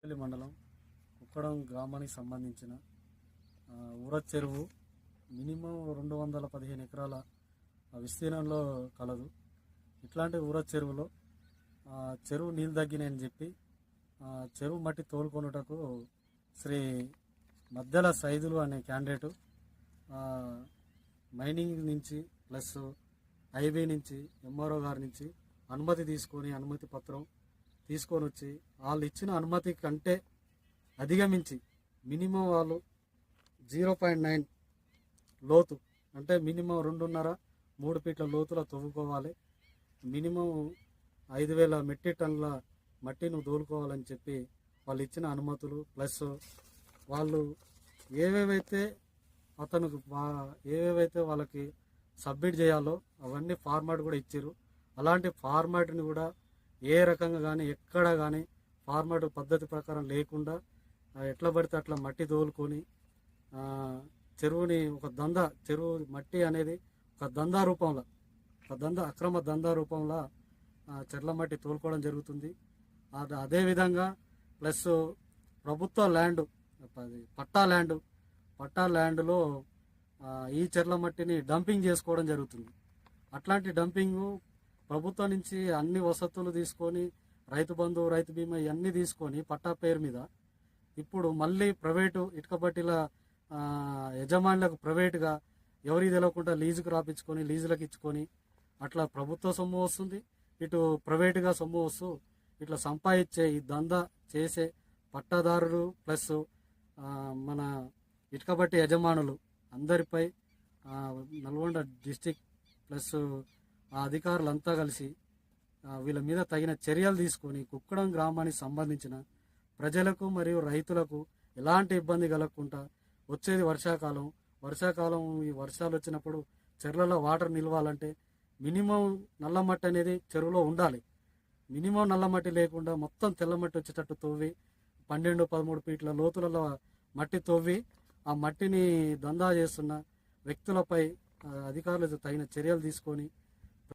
పెళ్ళి మండలం కుక్కడం గ్రామానికి సంబంధించిన ఊర చెరువు మినిమం రెండు వందల పదిహేను ఎకరాల విస్తీర్ణంలో కలదు. ఇట్లాంటి ఊర చెరువులో చెరువు నీళ్ళు తగ్గినాయని చెప్పి చెరువు మట్టి తోలుకొనుటకు శ్రీ మధ్యల సైదులు అనే క్యాండిడేటు మైనింగ్ నుంచి ప్లస్ ఐబీ నుంచి ఎంఆర్ఓ గారి నుంచి అనుమతి తీసుకొని అనుమతి పత్రం తీసుకొని వచ్చి వాళ్ళు ఇచ్చిన అనుమతి కంటే అధిగమించి మినిమం వాళ్ళు జీరో పాయింట్ నైన్ లోతు అంటే మినిమం రెండున్నర మూడు ఫీట్ల లోతులో తవ్వుకోవాలి. మినిమం ఐదు వేల మెట్రిక్ టన్నుల మట్టిని దోలుకోవాలని చెప్పి వాళ్ళు ఇచ్చిన అనుమతులు. ప్లస్ వాళ్ళు ఏవేవైతే అతనికి ఏవేవైతే వాళ్ళకి సబ్మిట్ చేయాలో అవన్నీ ఫార్మాట్ కూడా ఇచ్చారు. అలాంటి ఫార్మాట్ని కూడా ఏ రకంగా కానీ ఎక్కడ కానీ ఫార్మాట్ పద్ధతి ప్రకారం లేకుండా ఎట్లా పడితే అట్లా మట్టి తోలుకొని చెరువుని ఒక దంద చెరువు మట్టి అనేది ఒక దందా రూపంలో ఒక దంద అక్రమ దందా రూపంలో చెట్ల మట్టి తోలుకోవడం జరుగుతుంది. అది అదేవిధంగా ప్లస్ ప్రభుత్వ ల్యాండ్ అది పట్టా ల్యాండ్ పట్టా ల్యాండ్లో ఈ చెట్ల మట్టిని డంపింగ్ చేసుకోవడం జరుగుతుంది. అట్లాంటి డంపింగ్ ప్రభుత్వం నుంచి అన్ని వసతులు తీసుకొని రైతు బంధు రైతు బీమా ఇవన్నీ తీసుకొని పట్టా పేరు మీద ఇప్పుడు మళ్ళీ ప్రైవేటు ఇటుకబట్టిల యజమానులకు ప్రైవేటుగా ఎవరికి తెలియకుండా లీజుకు రాపించుకొని లీజులకు ఇచ్చుకొని అట్లా ప్రభుత్వ సొమ్ము వస్తుంది. ఇటు ప్రైవేటుగా సొమ్ము వస్తూ ఇట్లా సంపాదించే ఈ దందా చేసే పట్టాదారులు ప్లస్ మన ఇటుకబట్టి యజమానులు అందరిపై నల్గొండ డిస్టిక్ ప్లస్ ఆ అధికారులంతా కలిసి వీళ్ళ మీద తగిన చర్యలు తీసుకొని కుక్కడం గ్రామానికి సంబంధించిన ప్రజలకు మరియు రైతులకు ఎలాంటి ఇబ్బంది కలగకుండా వచ్చేది వర్షాకాలం. వర్షాకాలం ఈ వర్షాలు వచ్చినప్పుడు చెర్లలో వాటర్ నిలవాలంటే మినిమం నల్లమట్టి అనేది చెరువులో ఉండాలి. మినిమం నల్లమట్టి లేకుండా మొత్తం తెల్లమట్టి వచ్చేటట్టు తవ్వి పన్నెండు పదమూడు ఫీట్ల లోతులలో మట్టి తవ్వి ఆ మట్టిని దందా చేస్తున్న వ్యక్తులపై అధికారులతో అధికారులు తగిన చర్యలు తీసుకొని